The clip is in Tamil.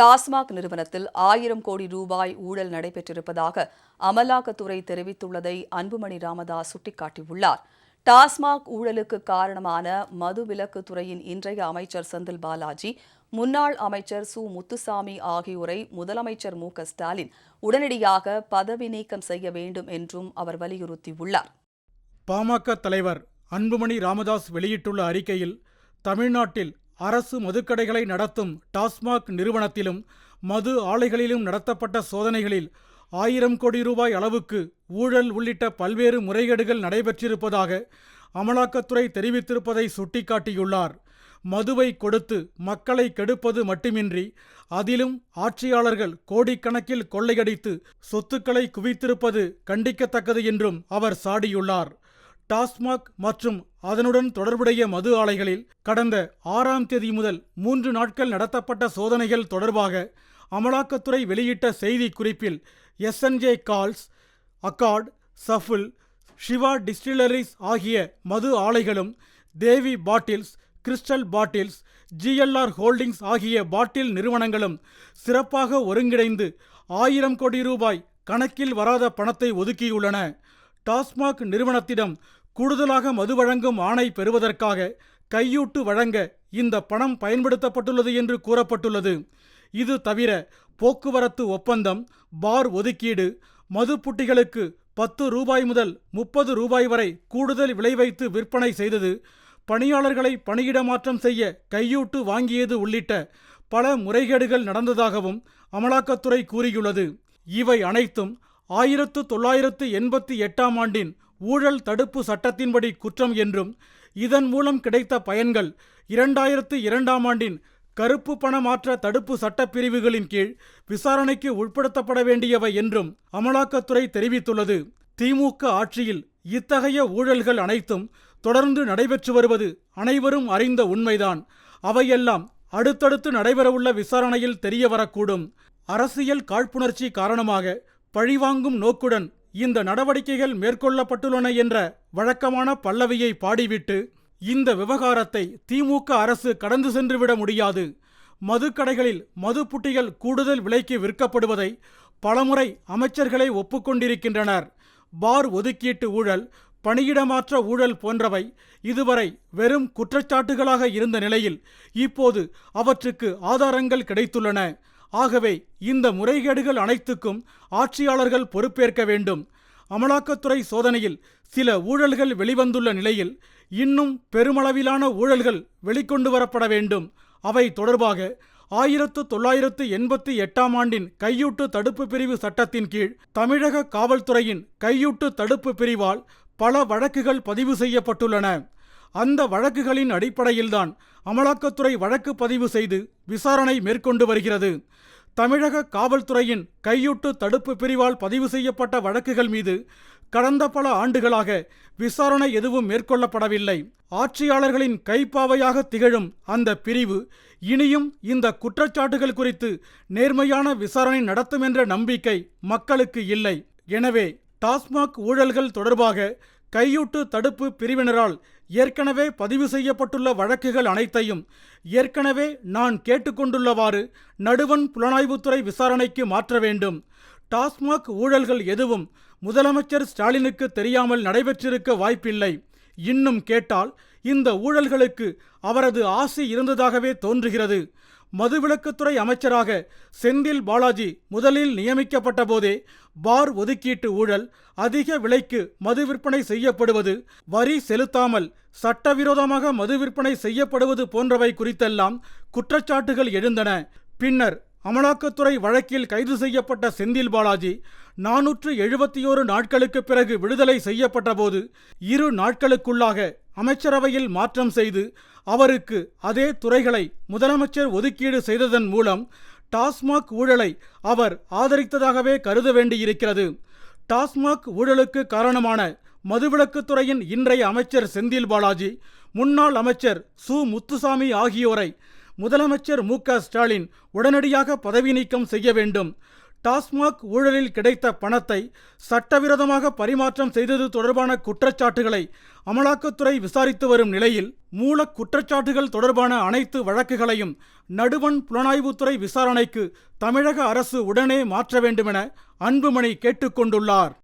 டாஸ்மாக் நிறுவனத்தில் ஆயிரம் கோடி ரூபாய் ஊழல் நடைபெற்றிருப்பதாக அமலாக்கத்துறை தெரிவித்துள்ளதை அன்புமணி ராமதாஸ் சுட்டிக்காட்டியுள்ளார். டாஸ்மாக் ஊழலுக்கு காரணமான மதுவிலக்கு துறையின் இன்றைய அமைச்சர் செந்தில் பாலாஜி முன்னாள் அமைச்சர் சு. முத்துசாமி ஆகியோரை முதலமைச்சர் மு. க. ஸ்டாலின் உடனடியாக பதவி நீக்கம் செய்ய வேண்டும் என்றும் அவர் வலியுறுத்தியுள்ளார். பாமக தலைவர் அன்புமணி ராமதாஸ் வெளியிட்டுள்ள அறிக்கையில் தமிழ்நாட்டில் அரசு மதுக்கடைகளை நடத்தும் டாஸ்மாக் நிறுவனத்திலும் மது ஆலைகளிலும் நடத்தப்பட்ட சோதனைகளில் ஆயிரம் கோடி ரூபாய் அளவுக்கு ஊழல் உள்ளிட்ட பல்வேறு முறைகேடுகள் நடைபெற்றிருப்பதாக அமலாக்கத்துறை தெரிவித்திருப்பதை சுட்டிக்காட்டியுள்ளார். மதுவை கொடுத்து மக்களை கெடுப்பது மட்டுமின்றி அதிலும் ஆட்சியாளர்கள் கோடிக்கணக்கில் கொள்ளையடித்து சொத்துக்களை குவித்திருப்பது கண்டிக்கத்தக்கது என்றும் அவர் சாடியுள்ளார். டாஸ்மாக் மற்றும் அதனுடன் தொடர்புடைய மது ஆலைகளில் கடந்த ஆறாம் தேதி முதல் மூன்று நாட்கள் நடத்தப்பட்ட சோதனைகள் தொடர்பாக அமலாக்கத்துறை வெளியிட்ட செய்தி குறிப்பில் எஸ்என்ஜே கால்ஸ் அக்கார்ட் சஃபுல் ஷிவா டிஸ்டிலரிஸ் ஆகிய மது ஆலைகளும் Devi bottles crystal bottles GLR holdings ஆகிய பாட்டில் நிறுவனங்களும் சிறப்பாக ஒருங்கிணைந்து ஆயிரம் கோடி ரூபாய் கணக்கில் வராத பணத்தை ஒதுக்கியுள்ளன. டாஸ்மாக் நிறுவனத்திடம் கூடுதலாக மது வழங்கும் ஆணை பெறுவதற்காக கையூட்டு வழங்க இந்த பணம் பயன்படுத்தப்பட்டுள்ளது என்று கூறப்பட்டுள்ளது. இது தவிர போக்குவரத்து ஒப்பந்தம் பார் ஒதுக்கீடு மது புட்டிகளுக்கு பத்து ரூபாய் முதல் முப்பது ரூபாய் வரை கூடுதல் விலை வைத்து விற்பனை செய்தது பணியாளர்களை பணியிட மாற்றம் செய்ய கையூட்டு வாங்கியது உள்ளிட்ட பல முறைகேடுகள் நடந்ததாகவும் அமலாக்கத்துறை கூறியுள்ளது. இவை அனைத்தும் ஆயிரத்து தொள்ளாயிரத்து எண்பத்தி எட்டாம் ஆண்டின் ஊழல் தடுப்பு சட்டத்தின்படி குற்றம் என்றும் இதன் மூலம் கிடைத்த பயன்கள் இரண்டாயிரத்து இரண்டாம் ஆண்டின் கருப்பு பணமாற்ற தடுப்பு சட்டப்பிரிவுகளின் கீழ் விசாரணைக்கு உட்படுத்தப்பட வேண்டியவை என்றும் அமலாக்கத்துறை தெரிவித்துள்ளது. திமுக ஆட்சியில் இத்தகைய ஊழல்கள் அனைத்தும் தொடர்ந்து நடைபெற்று வருவது அனைவரும் அறிந்த உண்மைதான். அவையெல்லாம் அடுத்தடுத்து நடைபெறவுள்ள விசாரணையில் தெரியவரக்கூடும். அரசியல் காழ்ப்புணர்ச்சி காரணமாக பழிவாங்கும் நோக்குடன் இந்த நடவடிக்கைகள் மேற்கொள்ளப்பட்டுள்ளன என்ற வழக்கமான பல்லவியை பாடிவிட்டு இந்த விவகாரத்தை திமுக அரசு கடந்து சென்றுவிட முடியாது. மதுக்கடைகளில் மது புட்டிகள் கூடுதல் விலைக்கு விற்கப்படுவதை பலமுறை அமைச்சர்களே ஒப்புக்கொண்டிருக்கின்றனர். பார் ஒதுக்கீட்டு ஊழல் பணியிடமாற்ற ஊழல் போன்றவை இதுவரை வெறும் குற்றச்சாட்டுகளாக இருந்த நிலையில் இப்போது அவற்றுக்கு ஆதாரங்கள் கிடைத்துள்ளன. ஆகவே இந்த முறைகேடுகள் அனைத்துக்கும் ஆட்சியாளர்கள் பொறுப்பேற்க வேண்டும். அமலாக்கத்துறை சோதனையில் சில ஊழல்கள் வெளிவந்துள்ள நிலையில் இன்னும் பெருமளவிலான ஊழல்கள் வெளிக்கொண்டு வரப்பட வேண்டும். அவை தொடர்பாக ஆயிரத்து தொள்ளாயிரத்து எண்பத்தி எட்டாம் ஆண்டின் கையூட்டு தடுப்பு பிரிவு சட்டத்தின் கீழ் தமிழக காவல்துறையின் கையூட்டு தடுப்பு பிரிவால் பல வழக்குகள் பதிவு செய்யப்பட்டுள்ளன. அந்த வழக்குகளின் அடிப்படையில்தான் அமலாக்கத்துறை வழக்கு பதிவு செய்து விசாரணை மேற்கொண்டு வருகிறது. தமிழக காவல்துறையின் கையூட்டு தடுப்பு பிரிவால் பதிவு செய்யப்பட்ட வழக்குகள் மீது கடந்த பல ஆண்டுகளாக விசாரணை எதுவும் மேற்கொள்ளப்படவில்லை. ஆட்சியாளர்களின் கைப்பாவையாக திகழும் அந்த பிரிவு இனியும் இந்த குற்றச்சாட்டுகள் குறித்து நேர்மையான விசாரணை நடத்தும் என்ற நம்பிக்கை மக்களுக்கு இல்லை. எனவே டாஸ்மாக் ஊழல்கள் தொடர்பாக கையூட்டு தடுப்பு பிரிவினரால் ஏற்கனவே பதிவு செய்யப்பட்டுள்ள வழக்குகள் அனைத்தையும் ஏற்கனவே நான் கேட்டுக்கொண்டுள்ளவாறு நடுவன் புலனாய்வுத்துறை விசாரணைக்கு மாற்ற வேண்டும். டாஸ்மாக் ஊழல்கள் எதுவும் முதலமைச்சர் ஸ்டாலினுக்கு தெரியாமல் நடைபெற்றிருக்க வாய்ப்பில்லை. இன்னும் கேட்டால் இந்த ஊழல்களுக்கு அவரது ஆசை இருந்ததாகவே தோன்றுகிறது. மதுவிலக்குத்துறை அமைச்சராக செந்தில் பாலாஜி முதலில் நியமிக்கப்பட்ட போதே பார் ஒதுக்கீட்டு ஊழல் அதிக விலைக்கு மது விற்பனை செய்யப்படுவது வரி செலுத்தாமல் சட்டவிரோதமாக மது விற்பனை செய்யப்படுவது போன்றவை குறித்தெல்லாம் குற்றச்சாட்டுகள் எழுந்தன. பின்னர் அமலாக்கத்துறை வழக்கில் கைது செய்யப்பட்ட செந்தில் பாலாஜி நானூற்று எழுபத்தியோரு நாட்களுக்கு பிறகு விடுதலை செய்யப்பட்டபோது இரு நாட்களுக்குள்ளாக அமைச்சரவையில் மாற்றம் செய்து அவருக்கு அதே துறைகளை முதலமைச்சர் ஒதுக்கீடு செய்ததன் மூலம் டாஸ்மாக் ஊழலை அவர் ஆதரித்ததாகவே கருத வேண்டியிருக்கிறது. டாஸ்மாக் ஊழலுக்கு காரணமான மதுவிலக்குத்துறையின் இன்றைய அமைச்சர் செந்தில் பாலாஜி முன்னாள் அமைச்சர் சு. முத்துசாமி ஆகியோரை முதலமைச்சர் மு. க. ஸ்டாலின் உடனடியாக பதவி நீக்கம் செய்ய வேண்டும். டாஸ்மாக் ஊழலில் கிடைத்த பணத்தை சட்டவிரோதமாக பரிமாற்றம் செய்தது தொடர்பான குற்றச்சாட்டுகளை அமலாக்கத்துறை விசாரித்து வரும் நிலையில் மூல குற்றச்சாட்டுகள் தொடர்பான அனைத்து வழக்குகளையும் நடுவண் புலனாய்வுத்துறை விசாரணைக்கு தமிழக அரசு உடனே மாற்ற வேண்டுமென அன்புமணி கேட்டுக்கொண்டுள்ளார்.